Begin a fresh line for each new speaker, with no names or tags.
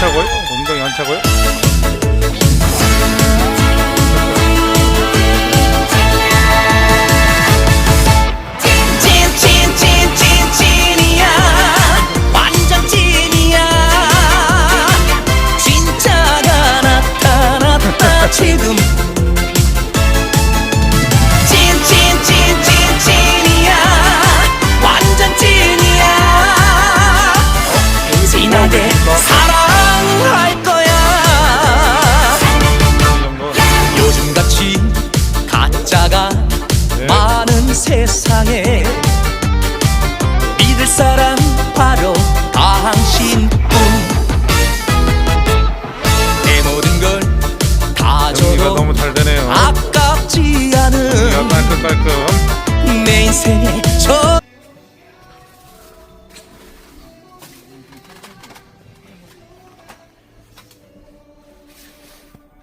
한차고요? 엉덩이 한차고요?
지금. 찐찐찐찐찐이야. 완전 찐이야. 진하게 사랑 자가
네.
많은 세상에